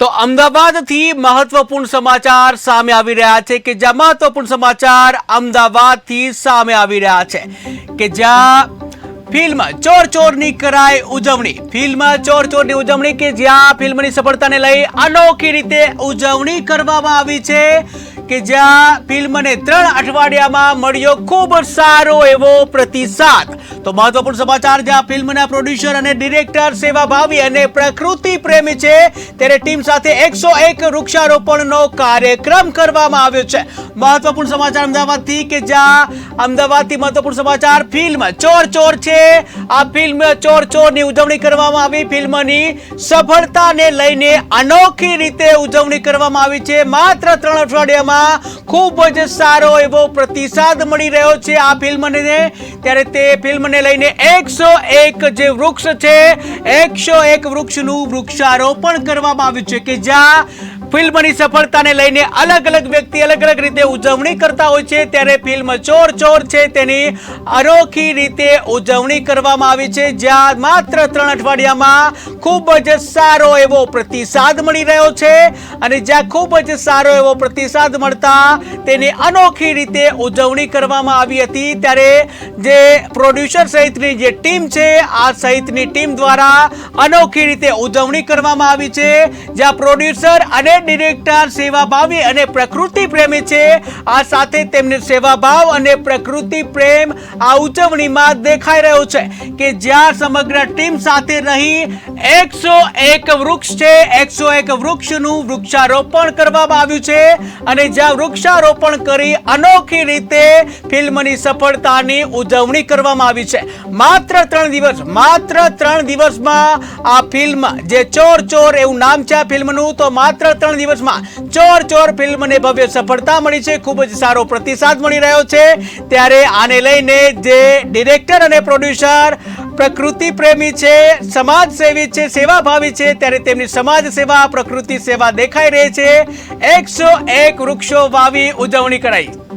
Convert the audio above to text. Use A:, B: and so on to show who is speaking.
A: તો અમદાવાદથી મહત્વપૂર્ણ સમાચાર સામે આવી રહ્યા છે કે જ્યાં મહત્વપૂર્ણ સમાચાર અમદાવાદથી સામે આવી રહ્યા છે કે જ્યાં ફિલ્મ ચોર ચોરની કરાય ઉજવણી. ફિલ્મ ચોર ચોરની ઉજવણી કે જ્યાં ફિલ્મની સફળતાને લઈ અનોખી રીતે ઉજવણી કરવામાં આવી છે. કે જ્યાં ફિલ્મને ત્રણ અઠવાડિયામાં મળ્યો ખૂબ સારો એવો પ્રતિસાદ. તો મહત્વપૂર્ણ સમાચાર, જ્યાં ફિલ્મના પ્રોડ્યુસર અને ડિરેક્ટર સેવા ભાવી અને પ્રકૃતિ પ્રેમી છે, ત્યારે ટીમ સાથે એકસો એક વૃક્ષારોપણનો કાર્યક્રમ કરવામાં આવ્યો છે. મહત્વપૂર્ણ સમાચાર અમદાવાદથી કે જ્યાં અમદાવાદથી મહત્વપૂર્ણ સમાચાર, ફિલ્મ ચોર ચોર છે. આ ફિલ્મ ચોર ચોરની ઉજવણી કરવામાં આવી. ફિલ્મની સફળતાને લઈને અનોખી રીતે ઉજવણી કરવામાં આવી છે. માત્ર ત્રણ અઠવાડિયામાં ખૂબ જ સારો એવો પ્રતિસાદ મળી રહ્યો છે આ ફિલ્મને. ત્યારે તે ફિલ્મને લઈને એકસો એક જે વૃક્ષ છે, એકસો એક વૃક્ષનું વૃક્ષારોપણ કરવામાં આવ્યું છે કે જ્યાં ફિલ્મની સફળતાને લઈને અલગ અલગ વ્યક્તિ અલગ અલગ રીતે ઉજવણી કરતા હોય છે. ત્યારે ફિલ્મ ચોર ચોર છે તેની અનોખી રીતે ઉજવણી કરવામાં આવી છે. જ્યાં માત્ર ત્રણ અઠવાડિયામાં ખૂબ જ સારો એવો પ્રતિસાદ મળી રહ્યો છે અને જ્યાં ખૂબ જ સારો એવો પ્રતિસાદ મળતા તેની અનોખી રીતે ઉજવણી કરવામાં આવી હતી. ત્યારે જે પ્રોડ્યુસર સહિતની જે ટીમ છે, આ સહિતની ટીમ દ્વારા અનોખી રીતે ઉજવણી કરવામાં આવી છે. જ્યાં પ્રોડ્યુસર અને ડિરેક્ટર સેવાભાવી અને પ્રકૃતિ પ્રેમી છે. આ સાથે તેમને સેવાભાવ અને પ્રકૃતિ પ્રેમ આ ઉજવણીમાં દેખાઈ રહ્યો છે કે જ્યાં સમગ્ર ટીમ સાથે રહી એકસો એક વૃક્ષ છે. એકસો એક વૃક્ષનું વૃક્ષારોપણ કરવામાં આવ્યું છે અને જ્યાં વૃક્ષારોપણ કરી અનોખી રીતે ફિલ્મની સફળતાની ઉજવણી કરવામાં આવી છે. માત્ર ત્રણ દિવસ, માત્ર ત્રણ દિવસમાં આ ફિલ્મ જે ચોર ચોર એવું નામ છે આ ફિલ્મનું, તો માત્ર ત્રણ દિવસમાં ચોર ચોર ફિલ્મને ભવ્ય સફળતા મળી છે. ખૂબ જ સારો પ્રતિસાદ મળી રહ્યો છે. ત્યારે આને લઈને જે ડિરેક્ટર અને પ્રોડ્યુસર પ્રકૃતિ પ્રેમી છે, સમાજ સેવી છે સેવાભાવી છે, ત્યારે તેમની સમાજ સેવા, પ્રકૃતિ સેવા દેખાઈ રહી છે. એકસો એક વૃક્ષો વાવી ઉજવણી કરાઈ.